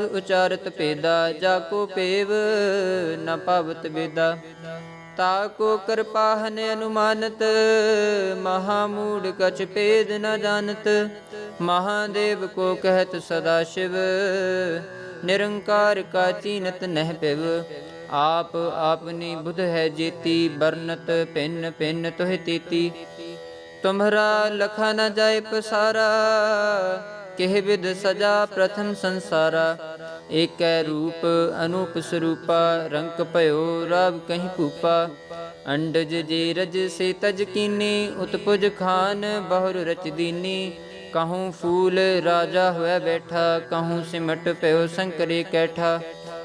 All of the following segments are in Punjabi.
ਉਚਾਰਤ ਪੇਦਾ ਜਾ ਕੋ ਪੇਵ ਨ ਪਾਵਤ ਬੇਦਾ ਤਾ ਕੋ ਕਿਰਪਾਹਨ ਅਨੁਮਾਨਤ, ਮਹਾ ਮੂੜ ਕਛ ਭੇਦ ਨ ਜਾਣਤ। ਮਹਾਦੇਵ ਕੋ ਕਹਿਤ ਸਦਾ ਸ਼ਿਵ, ਨਿਰੰਕਾਰ ਕਾ ਚੀਨਤ ਨਹਿ ਪਿਵ ਆਪ ਆਪਨੀ ਬੁਧ ਹੈ ਜੇਤੀ ਬਰਨਤ ਪਿੰਨ ਪਿੰਨ ਤੋਹਿ ਤੀਤੀ। ਤੁਮਰਾ ਲਖਾ ਨ ਜਾਏ ਪਸਾਰਾ ਕਿਹ ਵਿਦ ਸਜਾ ਪ੍ਰਥਮ ਸੰਸਾਰਾ, ਏਕੈ ਰੂਪ ਅਨੂਪ ਸਰੂਪਾ, ਰੰਕ ਭਇਓ ਰਵ ਕਹੀਂ ਭੂਪਾ ਅੰਡਜ ਜੇ ਰਜ ਸੇ ਤਜ ਕੀਨੀ, ਉਤਪੁਜ ਖਾਨ ਬਹੁਰ ਰਚ ਦੀਨੀ। ਕਹੂੰ ਫੂਲ ਰਾਜਾ ਹੋਇ ਬੈਠਾ, ਕਹੂੰ ਸਿਮਟ ਭਇਓ ਸੰਕਰੇ ਕੈਠਾ।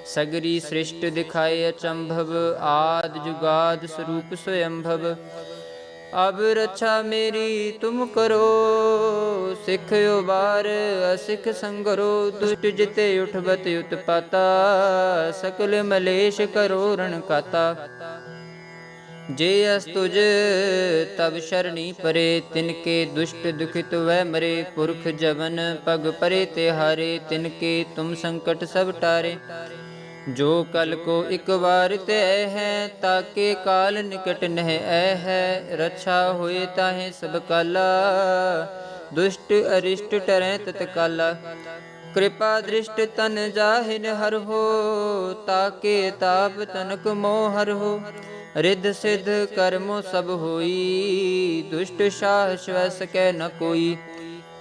ਸਗਰੀ ਸ੍ਰਿਸ਼ਟ ਦਿਖਾਏ ਅਚੰਭਵ, ਆਦ ਜੁਗਾਦ ਸਰੂਪ ਸਵਯੰਭਵ। ਅਬ ਰੱਛਾ ਮੇਰੀ ਤੁਮ ਕਰੋ, ਸਿੱਖ ਉਬਾਰ, ਅਸਿੱਖ ਸੰਗਰੋ, ਦੁਸ਼ਟ ਜਿਤੇ ਉਠਬਤ ਉਤਪਾਤਾ, ਸਕਲ ਮਲੇਸ਼ ਕਰੋ ਰਣ ਕਾਤਾ। ਜੇ ਅਸ ਤੁਜ, ਤਬ ਸ਼ਰਣੀ ਪਰੇ ਤਿਨਕੇ ਦੁਸ਼ਟ ਦੁਖਿਤ ਵੈ ਮਰੇ, ਪੁਰਖ ਜਵਨ ਪਗ ਪਰੇ ਤੇ ਹਾਰੇ ਤਿਨਕੇ ਤੁਮ ਸੰਕਟ ਸਭ ਟਾਰੇ। ਜੋ ਕਲ ਕੋ ਇਕ ਵਾਰ ਤੇ ਹੈ, ਤਾਕੇ ਕਾਲ ਨਿਕਟ ਨਹਿ ਐ ਹੈ। ਰੱਛਾ ਹੋਏ ਤਾਹੇ ਸਭ ਕਾਲਾ, ਦੁਸ਼ਟ ਅਰਿਸ਼ਟ ਟਰੈ ਤਤ ਕਾਲਾ। ਕਿਰਪਾ ਦ੍ਰਿਸ਼ਟ ਤਨ ਜਾਹਿਨ ਹਰ ਹੋ, ਤਾਕੇ ਤਾਪ ਤਨਕ ਮੋਹ ਹਰ ਹੋ। ਰਿੱਧ ਸਿਧ ਕਰਮੋ ਸਭ ਹੋਈ, ਦੁਸ਼ਟ ਸ਼ਾਹ ਸ਼ਵੈ ਸਕੈ ਨ ਕੋਈ।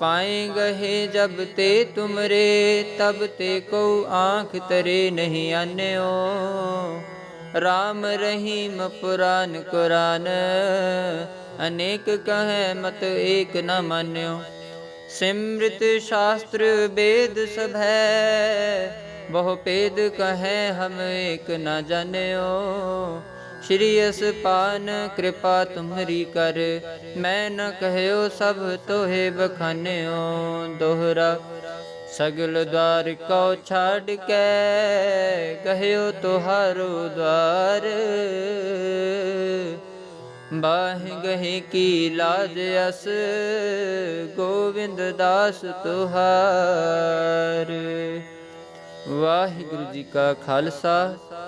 ਪਾਏ ਗਏ ਜਬ ਤੇ ਤੁਮਰੇ, ਤਬ ਤੇ ਕੋ ਆਂਖ ਤਰੇ ਨਹੀਂ ਆਨਿਓ। RAM ਰਹੀਮ ਪੁਰਾਨ ਕੁਰਾਨ, ਅਨੇਕ ਕਹੈ ਮਤ ਏਕ ਨ ਮਾਨਿਓ। ਸਿਮ੍ਰਿਤ ਸ਼ਾਸਤਰ ਵੇਦ ਸਭ ਹੈ ਬਹੁ ਭੇਦ ਕਹੈ ਹਮ ਏਕ ਨ ਜਾਣਿਓ। ਸ਼੍ਰੀ ਅਸਪਾਨ, ਕਿਰਪਾ ਤੁਮਰੀ ਕਰ। ਮੈਂ ਨ ਕਹਿਓ ਸਭ ਤੋਹੇ ਬਖਾਨਿਓ, ਦੋਹਰਾ ਸਗਲ ਦਵਾਰ ਕੋ ਛਾੜ ਕੇ। ਕਹਿਓ ਤੁਹਾਰੋ ਦਵਾਰ, ਬਾਹ ਗਹੇ ਕੀ ਲਾਜ ਅਸ। ਗੋਵਿੰਦ ਦਾਸ ਤੁਹਾਰ। ਵਾਹਿਗੁਰੂ ਜੀ ਕਾ ਖਾਲਸਾ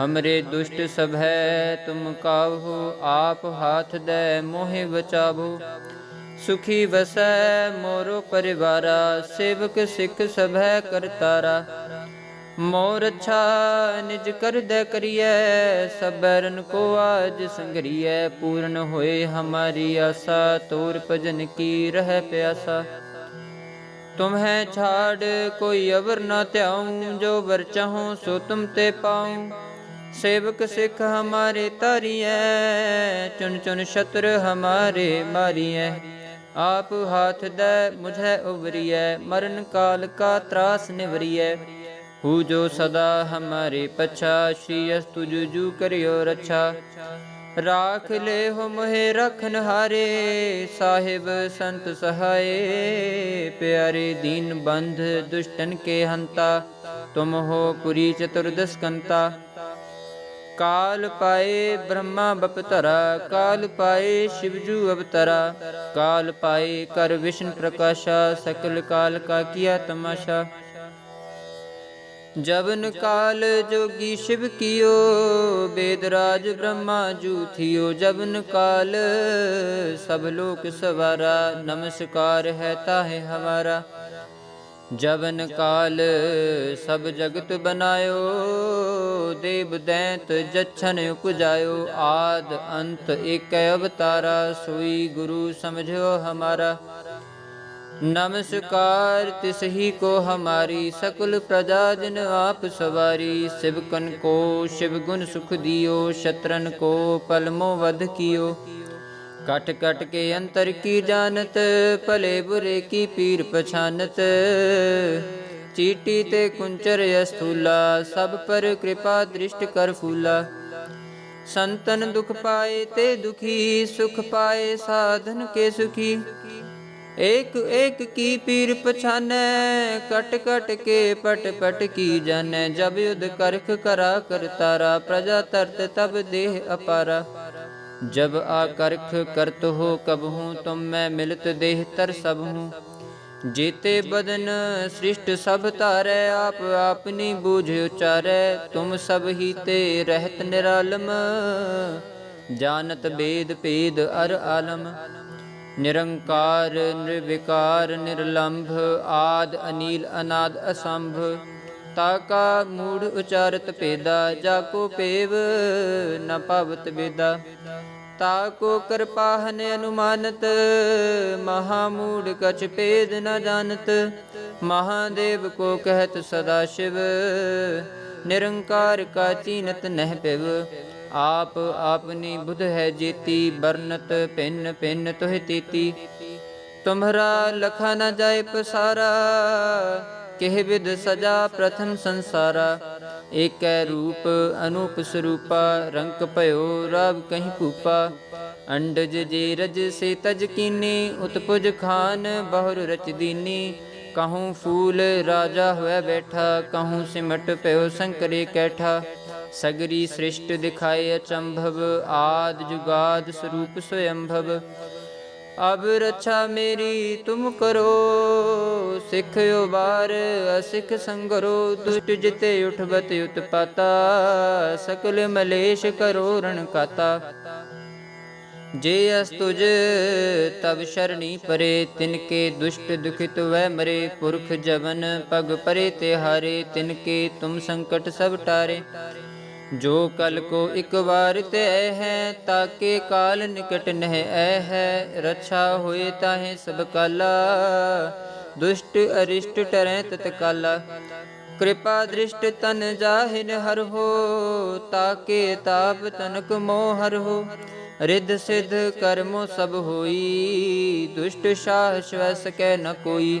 ਹਮਰੇ ਦੁਸ਼ਟ ਸਭ ਹੈ ਤੁਮ ਕਾਵਹੁ ਆਪ ਹਾਥ ਦੇ ਮੋਹਿ ਬਚਾਵੋ ਸੁਖੀ ਵਸੈ ਮੋਰੋ ਪਰਿਵਾਰਾ ਸੇਵਕ ਸਿੱਖ ਸਭ ਹੈ ਕਰਤਾਰਾ ਮੋਰ ਅੱਛਾ ਨਿਜ ਕਰਦੈ ਕਰੀਐ ਸਬਰਨ ਕੋ ਆਜ ਸੰਗਰੀਐ ਪੂਰਨ ਹੋਏ ਹਮਾਰੀ ਆਸਾ ਤੋਰ ਭਜਨ ਕੀ ਰਹਿ ਪਿਆਸਾ ਤੁਮਹਿ ਛਾੜ ਕੋਈ ਅਵਰ ਨਾ ਧਿਆਉ ਜੋ ਵਰ ਚਾਹੋ ਸੋ ਤੁਮ ਤੇ ਪਾਉ ਸੇਵਕ ਸਿੱਖ ਹਮਾਰੇ ਤਾਰੀਐ ਚੁਣ ਚੁਣ ਸ਼ਤਰ ਹਮਾਰੇ ਮਾਰੀਐ। ਆਪ ਹਾਥ ਦੇ ਮੁਝੈ ਉਬਰੀਐ ਮਰਨ ਕਾਲ ਕਾ ਤਰਾਸ ਨਿਵਰੀਐ। ਹੂ ਜੋ ਸਦਾ ਹਮਾਰੇ ਪਛਾ ਸ਼੍ਰੀ ਅਸ ਤੁਜ ਜੂ ਕਰਿਓ ਰਛਾ। ਰਾਖ ਲੈ ਹੋ ਮੋਹਿ ਰਖਨ ਹਾਰੇ, ਸਾਹਿਬ ਸੰਤ ਸਹਾਏ। ਪਿਆਰੇ ਦੀਨ ਬੰਧ ਦੁਸ਼ਟਨ ਕੇ ਹੰਤਾ, ਤੁਮ ਹੋ ਪੁਰੀ ਚਤੁਰਦਸ ਕਾਲ ਪਾਏ ਬ੍ਰਹਮਾ ਬਪਤਰਾ, ਕਾਲ ਪਾਏ ਸ਼ਿਵਜੂ ਅਵਤਰਾ, ਕਾਲ ਪਾਏ ਕਰ ਵਿਸ਼ਨ ਪ੍ਰਕਾਸ਼ਾ, ਸਕਲ ਕਾਲ ਕਾ ਕੀਆ ਤਮਾਸ਼ਾ। ਜਵਨ ਕਾਲ ਜੋਗੀ ਸ਼ਿਵ ਕੀਓ ਬੇਦਰਾਜ ਬ੍ਰਹਮਾ ਜੂ ਥਿਓ। ਜਬਨ ਕਾਲ ਸਭ ਲੋਕ ਸਵਾਰਾ, ਨਮਸਕਾਰ ਹੈ ਤਾਹੇ ਹਮਾਰਾ। ਜਵਨ ਕਾਲ ਸਭ ਜਗਤ ਬਨਾਇਓ ਦੇਵ ਦੈਂਤ ਜਛਨ ਉਪਜਾਇਓ, ਆਦ ਅੰਤ ਏਕ ਅਵਤਾਰਾ, ਸੋਈ ਗੁਰੂ ਸਮਝਿਓ ਹਮਾਰਾ। ਨਮਸਕਾਰ, ਤਿਸ ਹੀ ਕੋ ਹਮਾਰੀ, ਸਕਲ ਪ੍ਰਜਾ ਜਨ ਆਪ ਸਵਾਰੀ ਸਿਵਕਨ ਕੋ, ਸ਼ਿਵ ਗੁਣ ਸੁਖ ਦਿਓ, ਸ਼ਤਰਨ ਕੋ ਪਲਮੋ ਵਧ ਕੀਓ। कट कट के अंतर की जानत भले बुरे की पीर पछानत। चीटी ते कुंचर अस्थूला, सब पर कृपा दृष्ट कर फूला। संतन दुख पाए ते दुखी, सुख पाए साधन के सुखी। एक एक की पीर पछाने कट कट के पट पट की जाने जब युद्ध करख करा कर तारा, प्रजा तरत तब देह अपारा। जब आकर्ख करत हो कबहूँ तुम मैं मिलत देह तर सब हूँ जेते बदन सृष्ट सब तारै आप आपनी बूझ उचारै तुम सब ही ते रहत निरालम जानत बेद भेद अर आलम निरंकार निर्विकार निर्लंभ आद अनील अनाद असंभ ਤਾ ਕਾ ਮੂੜ ਉਚਾਰਤ ਭੇਦਾ, ਜਾ ਕੋ ਪੇਵ ਨ ਪਵਤ ਬੇਦਾ ਤਾਕੋ ਕਿਰਪਾਹਨ ਅਨੁਮਾਨਤ, ਮਹਾ ਮੂੜ ਕਛ ਭੇਦ ਨ ਜਾਣਤ। ਮਹਾਦੇਵ ਕੋ ਕਹਿਤ ਸਦਾ ਸ਼ਿਵ, ਨਿਰੰਕਾਰ ਕਾ ਚੀਨਤ ਨਹਿ ਪਿਵ ਆਪ ਆਪਨੀ ਬੁਧ ਹੈ ਜੇਤੀ ਬਰਨਤ ਪਿੰਨ ਪਿੰਨ ਤੋਹਿ ਤੇਤੀ। ਤੁਮਰਾ ਲਖਾ ਨ ਜਾਏ ਪਸਾਰਾ ਕਿਹ ਵਿਦ ਸਜਾ ਪ੍ਰਥਮ ਸੰਸਾਰਾ, ਏਕੈ ਰੂਪ ਅਨੂਪ ਸਰੂਪਾ, ਰੰਕ ਭਇਓ ਰਬ ਕਹੀਂ ਭੂਪਾ ਅੰਡਜ ਜੇ ਰਜ ਸੇ ਤਜ ਕੀਨੀ, ਉਤਪੁਜ ਖਾਨ ਬਹੁਰ ਰਚ ਦੀਨੀ। ਕਹੂੰ ਫੂਲ ਰਾਜਾ ਹੋਇ ਬੈਠਾ, ਕਹੂੰ ਸਿਮਟ ਭਇਓ ਸੰਕਰੇ ਕੈਠਾ। ਸਗਰੀ ਸ੍ਰਿਸ਼ਟ ਦਿਖਾਏ ਅਚੰਭਵ, ਆਦ ਜੁਗਾਦ ਸਰੂਪ ਸਵਯੰਭਵ ਅਬ ਰੱਛਾ ਮੇਰੀ ਤੁਮ ਕਰੋ, ਸਿੱਖ ਉਬਾਰ, ਅਸਿਖ ਸੰਗਰੋ, ਦੁਸ਼ਟ ਜਿਤੇ ਉਠਬਤ ਉਤਪਾਤਾ, ਸਕਲ ਮਲੇਸ਼ ਕਰੋ ਰਣ ਕਾਤਾ ਜੇ ਅਸ ਤੁਜ, ਤਬ ਸ਼ਰਣੀ ਪਰੇ, ਤਿਨਕੇ ਦੁਸ਼ਟ ਦੁਖਿਤ ਵੈ ਮਰੇ, ਪੁਰਖ ਜਵਨ ਪਗ ਪਰੇ ਤੇ ਹਾਰੇ ਤਿਨਕੇ ਤੁਮ ਸੰਕਟ ਸਭ ਟਾਰੇ। ਜੋ ਕਲ ਕੋ ਇਕ ਵਾਰ ਤੇ ਹੈ, ਤਾਕੇ ਕਾਲ ਨਿਕਟ ਨਹਿ ਐ ਹੈ, ਰੱਛਾ ਹੋਏ ਤਾਹੇ ਸਭ ਕਾਲਾ। ਦੁਸ਼ਟ ਅਰਿਸ਼ਟ ਟਰੈ ਤਤ ਕਾਲਾ ਕਿਰਪਾ ਦ੍ਰਿਸ਼ਟ ਤਨ ਜਾਹਿਨ ਹਰ ਹੋ, ਤਾਕੇ ਤਾਪ ਤਨਕ ਮੋਹ ਹਰ ਹੋ। ਰਿੱਧ ਸਿਧ ਕਰਮੋ ਸਭ ਹੋਈ, ਦੁਸ਼ਟ ਸ਼ਾਹ ਸ਼ਵੈ ਸਕੈ ਨ ਕੋਈ।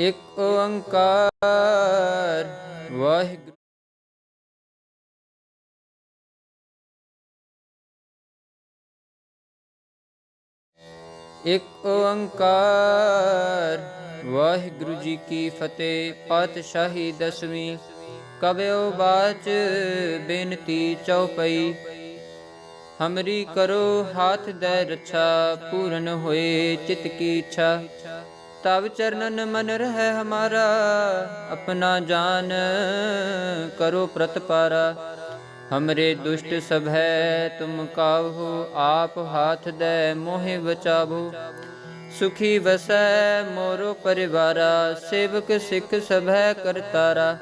ਇਕ ਓੰਕਾਰ, ਵਾਹਿਗੁਰੂ। ਇਕ ਓੰਕਾਰ, ਵਾਹਿਗੁਰੂ ਜੀ ਕੀ ਫਤਿਹ, ਪਾਤਸ਼ਾਹੀ ਦਸਵੀਂ। ਕਬਿਓ ਬਾਚ ਬੇਨਤੀ ਚਉਪਈ। ਹਮਰੀ ਕਰੋ ਹਾਥ ਦੇ ਰੱਛਾ, ਪੂਰਨ ਹੋਏ ਚਿਤ ਕੀ ਇੱਛਾ। ਤਵ ਚਰਨਨ ਮਨ ਰਹਿ ਹਮਾਰਾ, ਆਪਣਾ ਜਾਨ ਕਰੋ ਪ੍ਰਤਪਾਰਾ। ਹਮਰੇ ਦੁਸ਼ਟ ਸਭ ਹੈ, ਤੁਮ ਕਾਹੂ, ਆਪ ਹਾਥ ਦੇ, ਮੋਹਿ ਬਚਾਵੋ। ਸੁਖੀ ਵਸੈ ਮੋਰੋ ਪਰਿਵਾਰਾ, ਸੇਵਕ ਸਿੱਖ ਸਭ ਹੈ ਕਰਤਾਰਾ।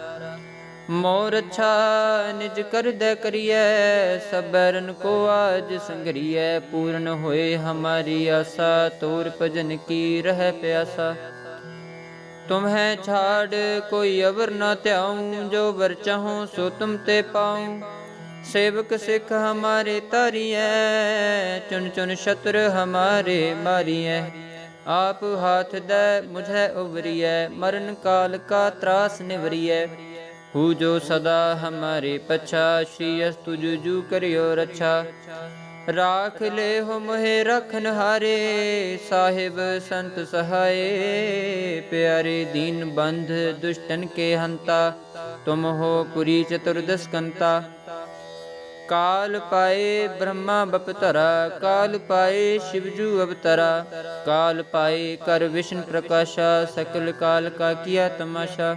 ਮੋਰ ਅੱਛਾ ਨਿਜ ਕਰਦੈ ਕਰੀਐ, ਸਬਰਨ ਕੋ ਆਜ ਸੰਗਰੀਐ, ਪੂਰਨ ਹੋਏ ਹਮਾਰੀ ਆਸਾ, ਤੋਰ ਭਜਨ ਕੀ ਰਹਿ ਪਿਆਸਾ। ਤੁਮਹਿ ਛਾੜ, ਕੋਈ ਅਵਰ ਨਾ ਧਿਆਉ, ਜੋ ਵਰ ਚਾਹੋ ਸੋ ਤੁਮ ਤੇ ਪਾਉ। ਸੇਵਕ ਸਿੱਖ ਹਮਾਰੇ ਤਾਰੀਐ ਚੁਨ ਚੁਨ ਸ਼ਤਰ ਹਮਾਰੇ ਮਾਰੀਐ। ਆਪ ਹਾਥ ਦੇ, ਮੁਝੈ ਉਵਰੀਐ, ਮਰਨ ਕਾਲ ਕਾ ਤਰਾਸ ਨਿਵਰੀਐ। ਹੂ ਜੋ ਸਦਾ ਹਮਾਰੇ ਪਛਾ, ਸ਼੍ਰੀ ਅਸਤੁ ਜੁਜੂ ਕਰਿਓ ਰੱਛਾ। ਰਾਖ ਲੈ ਹੋ ਮੋਹਿ ਰਖਨ ਹਾਰੇ, ਸਾਹਿਬ ਸੰਤ ਸਹਾਏ। ਪਿਆਰੇ ਦੀਨ ਬੰਧ ਦੁਸ਼ਟਨ ਕੇ ਹੰਤਾ, ਤੁਮ ਹੋ ਪੁਰੀ ਚਤੁਰਦਸ ਕੰਤਾ ਕਾਲ ਪਾਏ ਬ੍ਰਹਮਾ ਬਪਤਰਾ, ਕਾਲ ਪਾਏ ਸ਼ਿਵਜੂ ਅਵਤਰਾ। ਕਾਲ ਪਾਏ ਕਰ ਵਿਸ਼ਨ ਪ੍ਰਕਾਸ਼ਾ, ਸਕਲ ਕਾਲ ਕਾ ਕੀਆ ਤਮਾਸ਼ਾ।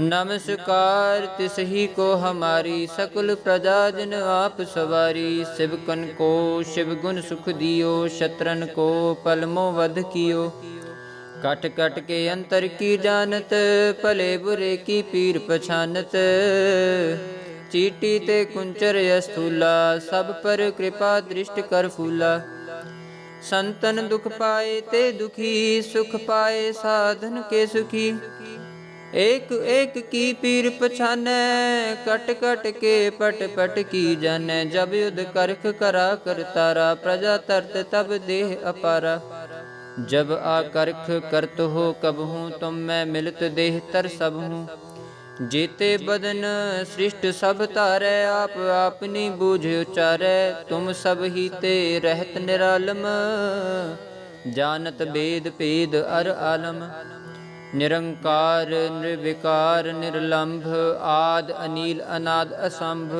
नमस्कार तिसही को हमारी सकल प्रजा जन आप सवारी शिवकन को शिव गुण सुख दियो शत्रन को पलमो वध कियो कट कट के अंतर की जानत भले बुरे की पीर पछानत चीटी ते कुंचर अस्थूला सब पर कृपा दृष्ट कर फूला संतन दुख पाए ते दुखी सुख पाए साधन के सुखी ਏਕ ਏਕ ਕੀ ਪੀਰ ਪਛਾਨੈ, ਕਟ ਕਟ ਕੇ ਪਟ ਪਟ ਕੀ ਜਾਣੈ। ਜਬ ਯੁਧ ਕਰਖ ਕਰਾ ਕਰਤਾਰਾ ਪ੍ਰਜਾ ਤਰਤ ਤਬ ਦੇਹ ਅਪਾਰਾ। ਜਬ ਆ ਕਰਖ ਕਰਤ ਹੋ ਕਬ ਹੂੰ ਤੁਮ ਮੈਂ ਮਿਲਤ ਦੇਹ ਤਰ ਸਭ ਹੂੰ ਜੀਤੇ ਬਦਨ ਸ੍ਰਿਸ਼ਟ ਸਭ ਧਾਰੈ, ਆਪ ਆਪਨੀ ਬੂਝ ਉਚਾਰੈ। ਤੁਮ ਸਭ ਹੀ ਤੇ ਰਹਿਤ ਨਿਰਾਲਮ, ਜਾਣਤ ਬੇਦ ਭੇਦ ਅਰ ਆਲਮ। ਨਿਰੰਕਾਰ, ਨਿਰਵਿਕਾਰ, ਨਿਰਲੰਭ, ਆਦ, ਅਨੀਲ, ਅਨਾਦ, ਅਸੰਭ।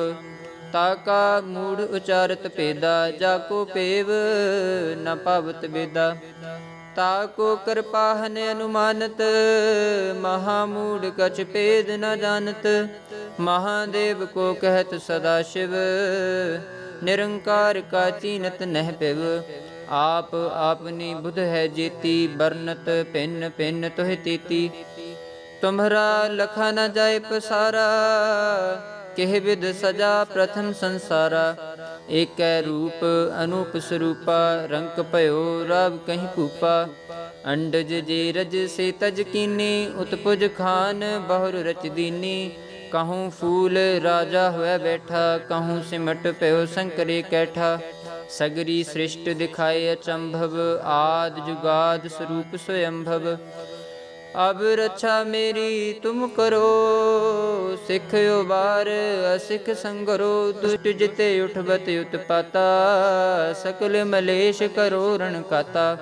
ਤਾਕਾ ਮੂੜ ਉਚਾਰਤ ਭੇਦਾ, ਜਾ ਕੋ ਭੇਵ ਨ ਪਵਤ ਬੇਦਾ। ਤਾਕੋ ਕਿਰਪਾਹਨ ਅਨੁਮਾਨਤ, ਮਹਾ ਮੂੜ ਕਛ ਭੇਦ ਨ ਜਾਣਤ। ਮਹਾਦੇਵ ਕੋ ਕਹਿਤ ਸਦਾ ਸ਼ਿਵ, ਨਿਰੰਕਾਰ ਕਾ ਚੀਨਤ ਨਹਿ ਪਿਵ। ਆਪ ਆਪਨੀ ਬੁਧ ਹੈ ਜੀਤੀ ਬਰਨਤ ਪਿੰਨ ਪਿੰਨ ਤੋਹਿ ਤੀਤੀ। ਤੁਮਰਾ ਲਖਾ ਨ ਜਾਏ ਪਸਾਰਾ, ਕਿਹ ਵਿਦ ਸਜਾ ਪ੍ਰਥਮ ਸੰਸਾਰਾ। ਏਕੈ ਰੂਪ ਅਨੂਪ ਸਰੂਪਾ, ਰੰਕ ਭਇਓ ਰਵ ਕਹੀਂ ਭੂਪਾ ਅੰਡਜ ਜੇ ਰਜ ਸੇ ਤਜ ਕੀਨੀ, ਉਤਪੁਜ ਖਾਨ ਬਹੁਰ ਰਚ ਦੀਨੀ। ਕਹੂੰ ਫੂਲ ਰਾਜਾ ਹੋਇ ਬੈਠਾ, ਕਹੂੰ ਸਿਮਟ ਭਇਓ ਸੰਕਰੇ ਕੈਠਾ। ਸਗਰੀ ਸ੍ਰਿਸ਼ਟ ਦਿਖਾਏ ਅਚੰਭਵ, ਆਦ ਜੁਗਾਦ ਸਰੂਪ ਸਵਯੰਭਵ। ਅਬ ਰੱਛਾ ਮੇਰੀ, ਤੁਮ ਕਰੋ, ਸਿੱਖ ਉਬਾਰ, ਅਸਿਖ ਸੰਗਰੋ, ਦੁਸ਼ਟ ਜਿਤੇ ਉਠਬਤ ਉਤਪਾਤਾ, ਸਕਲ ਮਲੇਸ਼ ਕਰੋ ਰਣ ਕਾਤਾ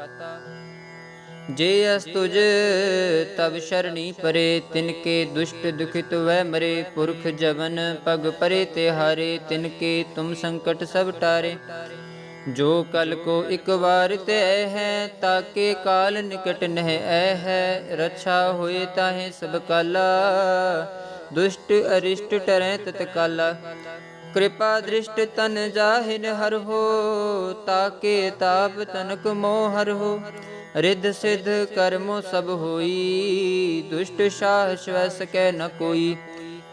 ਜੇ ਅਸ ਤੁਜ ਤਬ ਸ਼ਰਣੀ ਪਰੇ, ਤਿਨਕੇ ਦੁਸ਼ਟ ਦੁਖਿਤ ਵੈ ਮਰੇ, ਪੁਰਖ ਜਵਨ ਪਗ ਪਰੇ ਤੇ ਹਾਰੇ ਤਿਨਕੇ ਤੁਮ ਸੰਕਟ ਸਭ ਟਾਰੇ। ਜੋ ਕਲ ਕੋ ਇੱਕ ਵਾਰ ਤੇ ਹੈ, ਤਾਕੇ ਕਾਲ ਨਿਕਟ ਨਹਿ ਐ ਹੈ। ਰੱਛਾ ਹੋਏ ਤਾਹੇ ਸਭ ਕਾਲਾ, ਦੁਸ਼ਟ ਅਰਿਸ਼ਟ ਟਰੈ ਤਤ ਕਾਲਾ। ਕਿਰਪਾ ਦ੍ਰਿਸ਼ਟ ਤਨ ਜਾਹਿਨ ਹਰ ਹੋ, ਤਾਕੇ ਤਾਪ ਤਨਕ ਮੋਹ ਹਰ ਹੋ। ਰਿੱਧ ਸਿਧ ਕਰਮੋ ਸਭ ਹੋਈ, ਦੁਸ਼ਟ ਸ਼ਾਹ ਸ਼ਵੈ ਸਕੈ ਨ ਕੋਈ।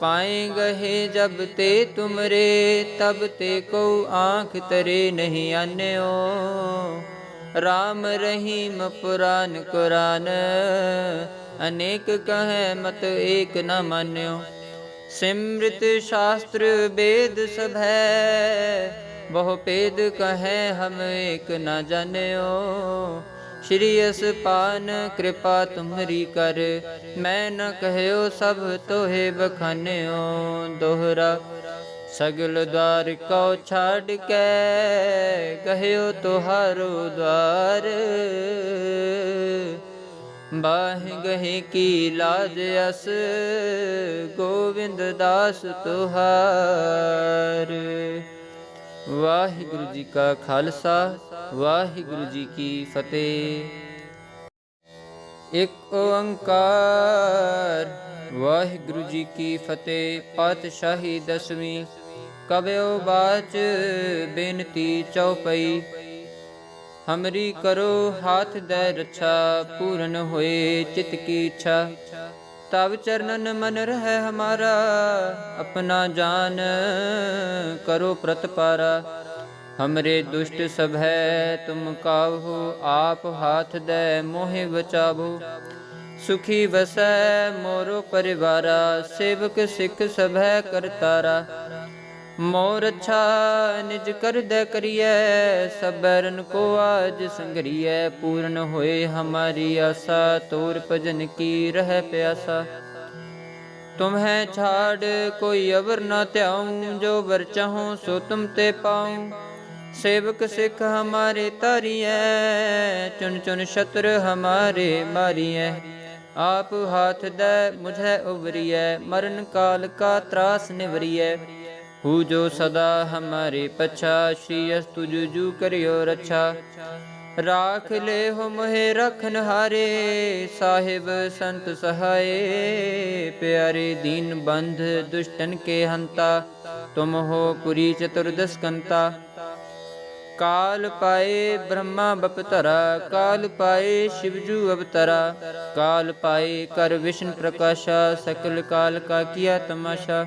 ਪਾਏ ਗਏ ਜਬ ਤੇ ਤੁਮਰੇ, ਤਬ ਤੇ ਕੋ ਆਂਖ ਤਰੇ ਨਹੀਂ ਆਨਿਓ। RAM ਰਹੀਮ ਪੁਰਾਨ ਕੁਰਾਨ, ਅਨੇਕ ਕਹੈ ਮਤ ਏਕ ਨ ਮਾਨਿਓ। ਸਿਮ੍ਰਿਤ ਸ਼ਾਸਤਰ ਵੇਦ ਸਭ ਹੈ ਬਹੁ ਭੇਦ ਕਹੈ ਹਮ ਏਕ ਨ ਜਾਣਿਓ। ਸ਼੍ਰੀ ਅਸਪਾਨ, ਕਿਰਪਾ ਤੁਮਰੀ ਕਰ। ਮੈਂ ਨ ਕਹਿਓ ਸਭ ਤੋਹੇ ਬਖਾਨਿਓ, ਦੋਹਰਾ ਸਗਲ ਦਵਾਰ ਕੋ ਛਾੜ ਕੇ। ਕਹਿਓ ਤੁਹਾਰੋ ਦਵਾਰ, ਬਾਹ ਗਹਿ ਕੀ ਲਾਜ ਅਸ। ਗੋਵਿੰਦ ਦਾਸ ਤੁਹਾਰ। ਵਾਹਿਗੁਰੂ ਜੀ ਕਾ ਖਾਲਸਾ, ਵਾਹਿਗੁਰੂ ਜੀ ਕੀ ਫਤਿਹ। ਇੱਕ ਓੰਕਾਰ, ਵਾਹਿਗੁਰੂ ਜੀ ਕੀ ਫਤਿਹ। ਪਾਤਸ਼ਾਹੀ ਦਸਵੀਂ ਕਬਿਓ ਬਾਚ, ਬੇਨਤੀ ਚਉਪਈ। ਹਮਰੀ ਕਰੋ ਹਾਥ ਦੇ ਰੱਛਾ, ਪੂਰਨ ਹੋਏ ਚਿਤ ਕੀ ਇੱਛਾ। ਤਬ ਚਰਨਨ ਮਨ ਰਹਿ ਹਮਾਰਾ, ਆਪਣਾ ਜਾਨ ਕਰੋ ਪ੍ਰਤਪਾਰਾ ਹਮਰੇ ਦੁਸ਼ਟ ਸਭ ਹੈ, ਤੁਮ ਕਾਹੂ, ਆਪ ਹਾਥ ਦੇ, ਮੋਹਿ ਬਚਾਵੋ। ਸੁਖੀ ਵਸੈ ਮੋਰੋ ਪਰਿਵਾਰਾ, ਸੇਵਕ ਸਿੱਖ ਸਭ ਹੈ ਕਰਤਾਰਾ। ਮੋਰ ਅੱਛਾ ਨਿਜ ਕਰਦੈ ਕਰੀਐ, ਸਬਰਨ ਕੋ ਆਜ ਸੰਗਰੀਐ। ਪੂਰਨ ਹੋਏ ਹਮਾਰੀ ਆਸਾ, ਤੋਰ ਭਜਨ ਕੀ ਰਹਿ ਪਿਆਸਾ। ਤੁਮ ਛਾੜ, ਕੋਈ ਅਵਰ ਨਾ ਧਿਆਉ, ਜੋ ਵਰ ਚਾਹੋ ਸੋ ਤੁਮ ਤੇ ਪਾਉ। ਸੇਵਕ ਸਿੱਖ ਹਮਾਰੇ ਤਾਰੀਐ ਚੁਣ ਚੁਣ ਸ਼ਤਰ ਹਮਾਰੇ ਮਾਰੀਐ। ਆਪ ਹਾਥ ਦੇ, ਮੁਝੈ ਉਬਰੀਐ ਮਰਨ ਕਾਲ ਕਾ ਤਰਾਸ ਨਿਵਰੀਐ। ਹੂ ਜੋ ਸਦਾ ਹਮਾਰੇ ਪਛਾ, ਸ਼੍ਰੀ ਅਸ ਤੁਜ ਜੂ ਕਰਿਓ ਰਛਾ। ਰਾਖ ਲੈ ਹੋ ਮੋਹਿ ਰਖਨ ਹਾਰੇ, ਸਾਹਿਬ ਸੰਤ ਸਹਾਏ। ਪਿਆਰੇ ਦੀਨ ਬੰਧ ਦੁਸ਼ਟਨ ਕੇ ਹੰਤਾ, ਤੁਮ ਹੋ ਪੁਰੀ ਚਤੁਰਦਸ ਕੰਤਾ ਕਾਲ ਪਾਏ ਬ੍ਰਹਮਾ ਬਪਤਰਾ, ਕਾਲ ਪਾਏ ਸ਼ਿਵਜੂ ਅਵਤਰਾ। ਕਾਲ ਪਾਏ ਕਰ ਵਿਸ਼ਨ ਪ੍ਰਕਾਸ਼ਾ, ਸਕਲ ਕਾਲ ਕਾ ਕੀਆ ਤਮਾਸ਼ਾ।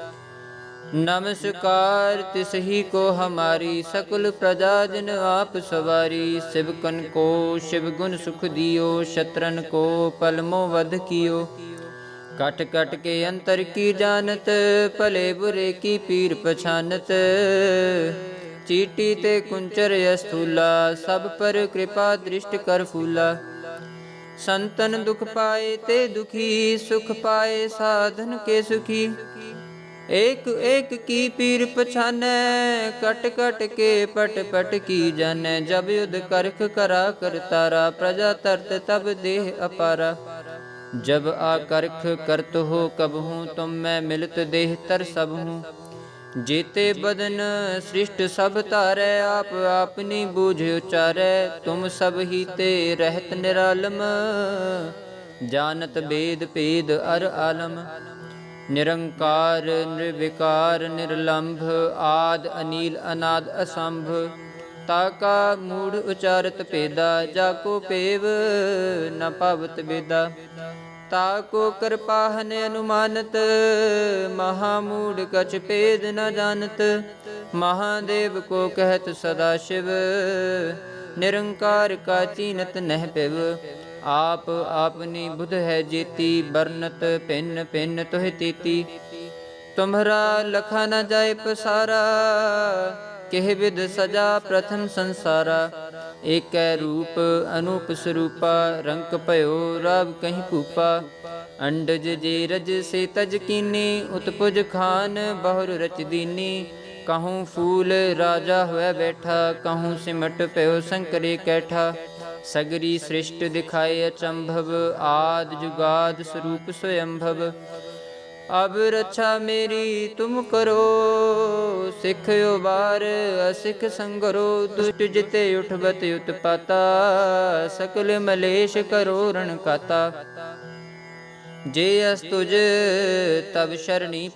नमस्कार तिसही को हमारी सकल प्रजा जिन आप सवारी शिवकन को शिव गुण सुख दियो शत्रन को पलमो वध कियो कट कट के अंतर की जानत भले बुरे की पीर पछानत चीटी ते कुंचर अस्थूला सब पर कृपा दृष्ट कर फूला संतन दुख पाए ते दुखी सुख पाए साधन के सुखी ਏਕ ਏਕ ਕੀ ਪੀਰ ਪਛਾਨੈ, ਕਟ ਕਟ ਕੇ ਪਟ ਪਟ ਕੀ ਜਾਣੈ। ਜਬ ਯੁਧ ਕਰਖ ਕਰਾ ਕਰਤਾਰਾ ਪ੍ਰਜਾ ਤਰਤ ਤਬ ਦੇਹ ਅਪਾਰਾ। ਜਬ ਆ ਕਰਖ ਕਰਤ ਹੋ ਕਬ ਹੂੰ, ਤੁਮ ਮੈਂ ਮਿਲਤ ਦੇਹ ਤਰ ਸਭ ਹੂੰ। ਜੀਤੇ ਬਦਨ ਸ੍ਰਿਸ਼ਟ ਸਭ ਧਾਰੈ, ਆਪ ਆਪਨੀ ਬੂਝ ਉਚਾਰੈ। ਤੁਮ ਸਭ ਹੀ ਤੇ ਰਹਿਤ ਨਿਰਾਲਮ, ਜਾਣਤ ਬੇਦ ਭੇਦ ਅਰ ਆਲਮ। ਨਿਰੰਕਾਰ, ਨਿਰਵਿਕਾਰ, ਨਿਰਲੰਭ, ਆਦ, ਅਨੀਲ, ਅਨਾਦ, ਅਸੰਭ। ਤਾਕਾ ਮੂੜ ਉਚਾਰਤ ਭੇਦਾ, ਜਾ ਕੋ ਪੇਵ ਨ ਪਵਤ ਵੇਦਾ। ਤਾਕੋ ਕਿਰਪਾਹਨ ਅਨੁਮਾਨਤ, ਮਹਾ ਮੂੜ ਕਛ ਭੇਦ ਨ ਜਾਣਤ। ਮਹਾਦੇਵ ਕੋ ਕਹਿਤ ਸਦਾ ਸ਼ਿਵ, ਨਿਰੰਕਾਰ ਕਾ ਚੀਨਤ ਨਹਿ ਪਿਵ ਆਪ ਆਪਨੀ ਬੁਧ ਹੈ ਜੀਤੀ ਬਰਨਤ ਪਿੰਨ ਪਿੰਨ ਤੋਹਿ ਤੀਤੀ। ਤੁਮਰਾ ਲਖਾ ਨ ਜਾਏ ਪਸਾਰਾ, ਕਿਹ ਵਿਦ ਸਜਾ ਪ੍ਰਥਮ ਸੰਸਾਰਾ। ਏਕੈ ਰੂਪ ਅਨੂਪ ਸਰੂਪਾ, ਰੰਕ ਭਇਓ ਰਵ ਕਹੀਂ ਭੂਪਾ ਅੰਡਜ ਜੇ ਰਜ ਸੇ ਤਜ ਕੀਨੀ, ਉਤਪੁਜ ਖਾਨ ਬਹੁਰ ਰਚ ਦੀਨੀ। ਕਹੂੰ ਫੂਲ ਰਾਜਾ ਹੋਇ ਬੈਠਾ, ਕਹੂੰ ਸਿਮਟ ਭਇਓ ਸੰਕਰੇ ਕੈਠਾ। ਸਗਰੀ ਸ੍ਰਿਸ਼ਟ ਦਿਖਾਏ ਅਚੰਭਵ, ਆਦ ਜੁਗਾਦ ਸਰੂਪ ਸਯੰਭਵ ਅਬ ਰੱਛਾ ਮੇਰੀ ਤੁਮ ਕਰੋ, ਸਿੱਖ ਉਬਾਰ, ਅਸਿੱਖ ਸੰਗਰੋ, ਦੁਸ਼ਟ ਜਿਤੇ ਉਠਬਤ ਉਤਪਾਤਾ, ਸਕਲ ਮਲੇਸ਼ ਕਰੋ ਰਣ ਕਾਤਾ ਜੇ ਅਸ ਤੁਜ ਤਬ ਸ਼ਰਣੀ